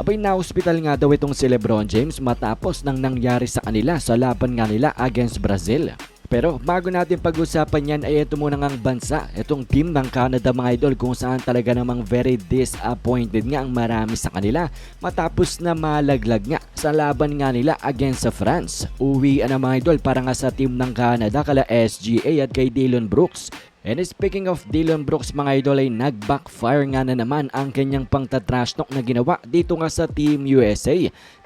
Abay na hospital nga daw itong si Lebron James matapos nang nangyari sa kanila sa laban nga nila against Brazil. Pero bago natin pag-usapan yan ay ito muna ngang bansa, itong team ng Canada mga idol kung saan talaga namang very disappointed nga ang marami sa kanila matapos na malaglag nga sa laban nga nila against sa France. Uwi na mga idol para nga sa team ng Canada kala SGA at kay Dylan Brooks And speaking of Dylan Brooks mga idol ay nag-backfire nga na naman ang kanyang pangtatrash talk na ginawa dito nga sa Team USA.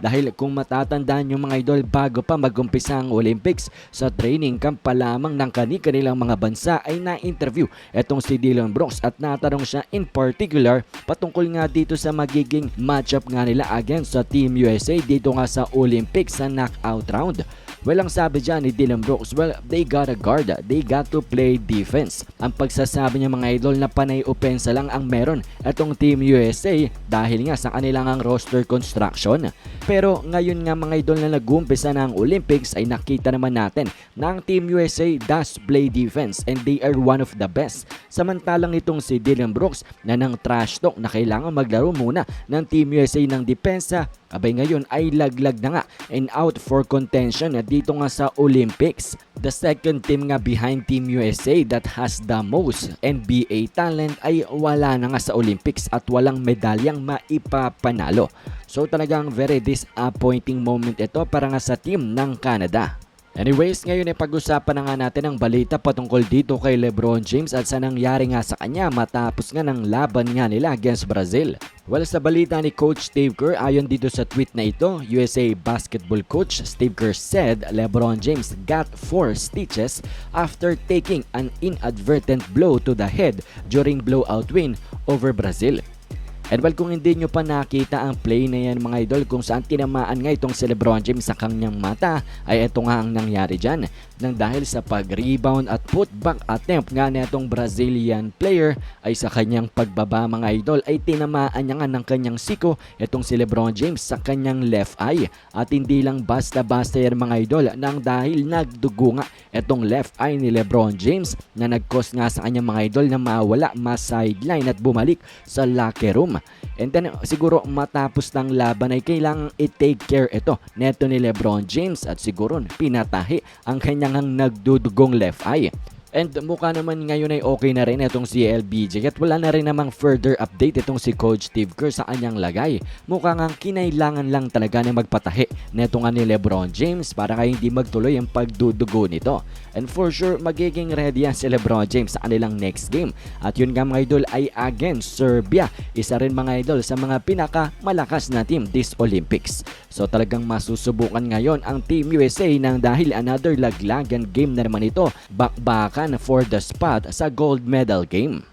Dahil kung matatandaan yung mga idol bago pa magumpisa ang Olympics sa training camp pa lamang ng kani-kanilang mga bansa ay na-interview etong si Dylan Brooks at natanong siya in particular patungkol nga dito sa magiging matchup nga nila against sa Team USA dito nga sa Olympics sa knockout round. Well, ang sabi dyan ni Dylan Brooks, well, they gotta guard, they got to play defense. Ang pagsasabi niya mga idol na panay opensa lang ang meron itong Team USA dahil nga sa kanilang ang roster construction. Pero ngayon nga mga idol na nag-uumpisa ng Olympics ay nakita naman natin na ang Team USA does play defense and they are one of the best. Samantalang itong si Dylan Brooks na nang trash talk na kailangan maglaro muna ng Team USA ng depensa Abay ngayon ay laglag na nga and out for contention dito nga sa Olympics. The second team nga behind Team USA that has the most NBA talent ay wala na nga sa Olympics at walang medalyang maipapanalo. So talagang very disappointing moment ito para nga sa team ng Canada. Anyways, ngayon ay pag-usapan na nga natin ang balita patungkol dito kay Lebron James at sa nangyari nga sa kanya matapos nga ng laban nga nila against Brazil. Well, sa balita ni Coach Steve Kerr, ayon dito sa tweet na ito, USA basketball coach Steve Kerr said Lebron James got four stitches after taking an inadvertent blow to the head during blowout win over Brazil. And well, kung hindi nyo pa nakita ang play na yan mga idol kung saan tinamaan nga itong si Lebron James sa kanyang mata ay ito nga ang nangyari dyan. Nang dahil sa pag-rebound at putback attempt nga na itong Brazilian player ay sa kanyang pagbaba mga idol ay tinamaan niya nga ng kanyang siko itong si Lebron James sa kanyang left eye. At hindi lang basta-basta yan mga idol nang dahil nagdugo nga itong left eye ni Lebron James na nag-cause nga sa kanyang mga idol na mawala, ma-sideline at bumalik sa locker room. And then siguro matapos ng laban ay kailangang i-take care ito neto ni Lebron James at siguro pinatahi ang kanyang nagdudugong left eye. And mukha naman ngayon ay okay na rin itong si LBJ at wala na rin namang further update itong si Coach Steve Kerr sa kanyang lagay. Mukha nga kinailangan lang talaga na magpatahi neto nga ni Lebron James para kaya hindi magtuloy ang pagdudugo nito. And for sure, magiging ready yan si Lebron James sa kanilang next game. At yun nga mga idol ay against Serbia. Isa rin mga idol sa mga pinaka malakas na team this Olympics. So talagang masusubukan ngayon ang Team USA nang dahil another laglagan game na naman ito. Bakbakan for the spot sa gold medal game.